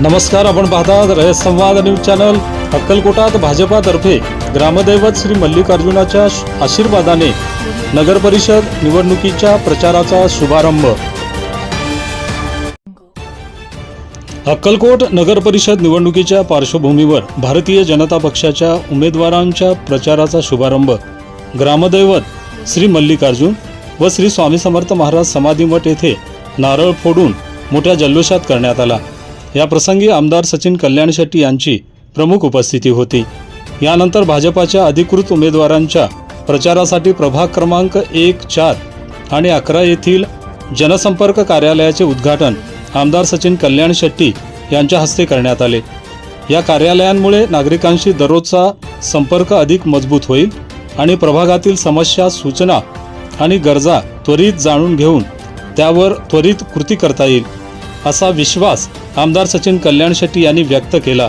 नमस्कार आपण पाहतात रयत संवाद न्यूज चॅनल. अक्कलकोटात भाजपातर्फे ग्रामदैवत श्री मल्लिकार्जुनाच्या आशीर्वादाने नगरपरिषद निवडणुकीच्या प्रचाराचा शुभारंभ. अक्कलकोट नगरपरिषद निवडणुकीच्या पार्श्वभूमीवर भारतीय जनता पक्षाच्या उमेदवारांच्या प्रचाराचा शुभारंभ. ग्रामदैवत श्री मल्लिकार्जुन व श्री स्वामी समर्थ महाराज समाधी मठ येथे नारळ फोडून मोठ्या जल्लोषात करण्यात आला. या प्रसंगी आमदार सचिन कल्याण शेट्टी यांची प्रमुख उपस्थिती होती. यानंतर भाजपाच्या अधिकृत उमेदवारांच्या प्रचारासाठी प्रभाग क्रमांक एक चार आणि अकरा येथील जनसंपर्क कार्यालयाचे उद्घाटन आमदार सचिन कल्याण शेट्टी यांच्या हस्ते करण्यात आले. या कार्यालयांमुळे नागरिकांशी दररोजचा संपर्क अधिक मजबूत होईल आणि प्रभागातील समस्या सूचना आणि गरजा त्वरित जाणून घेऊन त्यावर त्वरित कृती करता येईल असा विश्वास आमदार सचिन कल्याण शेट्टी यांनी व्यक्त केला.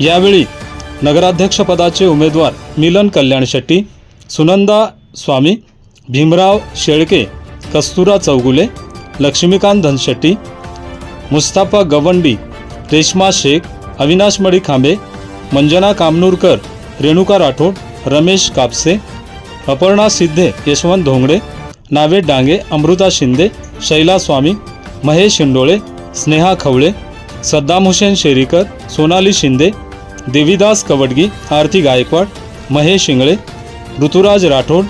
यावेळी नगराध्यक्षपदाचे उमेदवार मिलन कल्याण शेट्टी सुनंदा स्वामी भीमराव शेळके कस्तुरा चौगुले लक्ष्मीकांत धनशेट्टी मुस्ताफा गवंडी रेश्मा शेख अविनाश मडी खांबे मंजना कामनूरकर रेणुका राठोड रमेश कापसे अपर्णा सिद्धे यशवंत धोंगडे नावेद डांगे अमृता शिंदे शैला स्वामी महेश शिंडोळे स्नेहा खवळे सद्दाम हुसेन शेरीकर सोनाली शिंदे देवीदास कवडगी आरती गायकवाड महेश शिंगळे ऋतुराज राठोड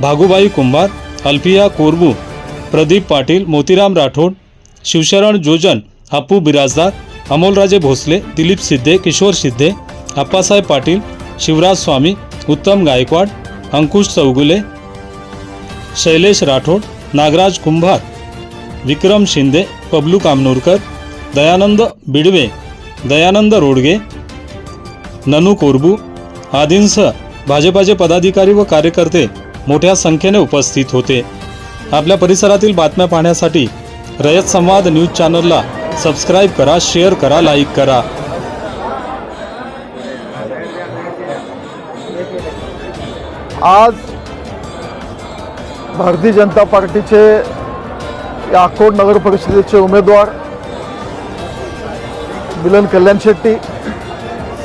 भागुबाई कुंभार अल्फिया कोरबू प्रदीप पाटील मोतीराम राठोड शिवशरण जोजन अप्पू बिराजदार अमोलराजे भोसले दिलीप सिद्धे किशोर सिद्धे आप्पासाहेब पाटील शिवराज स्वामी उत्तम गायकवाड अंकुश चौगुले शैलेश राठोड नागराज कुंभार विक्रम शिंदे पबलू कामनूरकर दयानंद बिडवे दयानंद रोडगे ननू कोरबू आदींसह भाजपाचे पदाधिकारी व कार्यकर्ते मोठ्या संख्येने उपस्थित होते. आपल्या परिसरातील बातम्या पाहण्यासाठी रयत संवाद न्यूज चॅनलला सबस्क्राईब करा शेअर करा लाईक करा. आज भारतीय जनता पार्टीचे अकोट नगर परिषदेचे उमेदवार मिलन कल्याण शेट्टी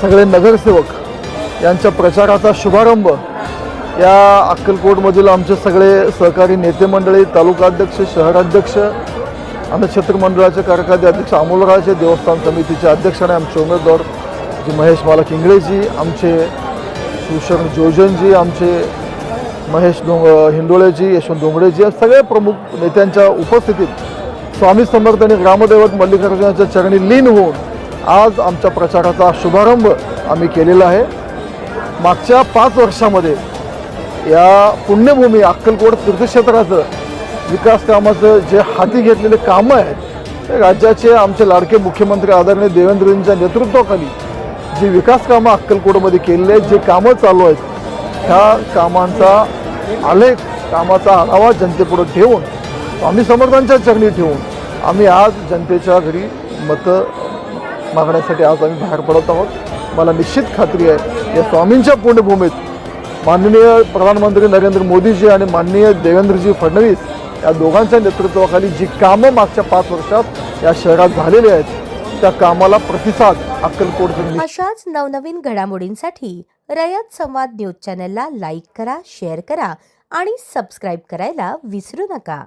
सगळे नगरसेवक यांच्या प्रचाराचा शुभारंभ. या अक्कलकोटमधील आमचे सगळे सहकारी नेते मंडळी तालुकाध्यक्ष शहराध्यक्ष आणि क्षेत्रमंडळाचे कार्यकारी अध्यक्ष अमोलराजे देवस्थान समितीचे अध्यक्ष आणि आमचे उमेदवार जी महेश मालक इंगळेजी आमचे सुशरण जोजनजी आमचे महेश डोंग हिंडोळेजी यशवंत डोंगडेजी या सगळ्या प्रमुख नेत्यांच्या उपस्थितीत स्वामी समर्थ आणि ग्रामदैवत मल्लिकार्जुनाच्या चरणी लीन होऊन आज आमच्या प्रचाराचा शुभारंभ आम्ही केलेला आहे. मागच्या पाच वर्षामध्ये या पुण्यभूमी अक्कलकोट तीर्थक्षेत्राचं विकास कामाचं जे हाती घेतलेले कामं आहेत ते राज्याचे आमचे लाडके मुख्यमंत्री आदरणीय देवेंद्रजींच्या नेतृत्वाखाली जी विकास कामं अक्कलकोटमध्ये केलेली आहेत जे कामं चालू आहेत ह्या कामांचा आलेख कामाचा आढावा जनतेपुढं ठेवून स्वामी समर्थांच्या चरणी ठेवून आम्ही आज जनतेच्या घरी मतं मागण्यासाठी आज आम्ही बाहेर पडत आहोत. मला निश्चित खात्री आहे या स्वामींच्या पुण्यभूमीत माननीय प्रधानमंत्री नरेंद्र मोदीजी आणि माननीय देवेंद्रजी फडणवीस या दोघांच्या नेतृत्वाखाली जी कामं मागच्या पाच वर्षात या शहरात झालेली आहेत त्या कामाला प्रतिसाद अक्कलकोट अशाच नवनवीन घडामोडींसाठी रयत संवाद न्यूज चॅनलला लाईक करा शेअर करा आणि सबस्क्राईब करायला विसरू नका.